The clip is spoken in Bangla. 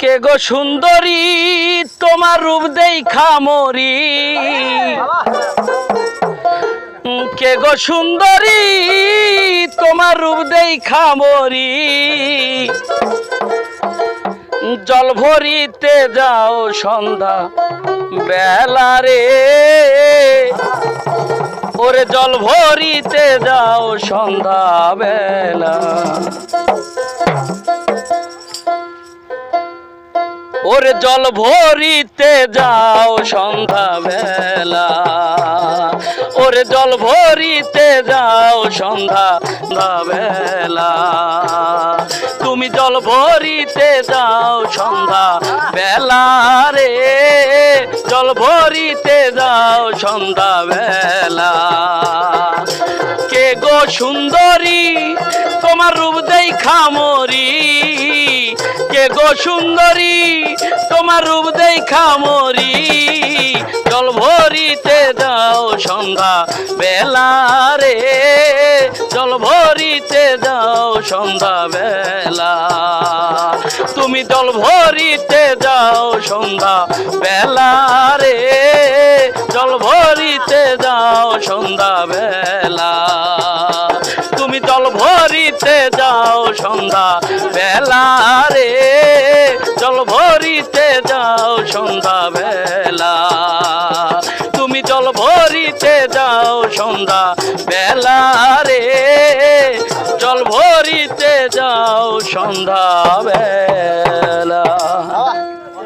কে গো সুন্দরী? তোমার রূপ দেই খামরি কে গো সুন্দরী? তোমার রূপ দেই খামরি জল ভরিতে যাও সন্ধ্যা বেলা রে। ওরে জল ভরিতে যাও সন্ধ্যা বেলা। ওরে জল ভরিতে যাও সন্ধ্যা বেলা। ওরে জল ভরিতে যাও সন্ধ্যা বেলা। তুমি জল ভরিতে যাও সন্ধ্যা বেলা রে। জল ভরিতে যাও সন্ধ্যা বেলা। কে গো সুন্দরী, তোমার রূপ দেই খামরি কে গো সুন্দরী? তোমার রূপ দেই খামরি জল ভরিতে দাও সন্ধ্যা বেলা রে। জল ভরিতে দাও সন্ধ্যা বেলা। তুমি জল ভরিতে যাও সন্ধ্যা বেলা রে। জল ভরিতে দাও সন্ধ্যা বেলা। ভরিতে যাও সন্ধ্যা বেলা রে। জল ভরিতে যাও সন্ধ্যা বেলা। তুমি জল ভরিতে যাও সন্ধ্যা বেলা রে। জল ভরিতে যাও সন্ধ্যা বেলা।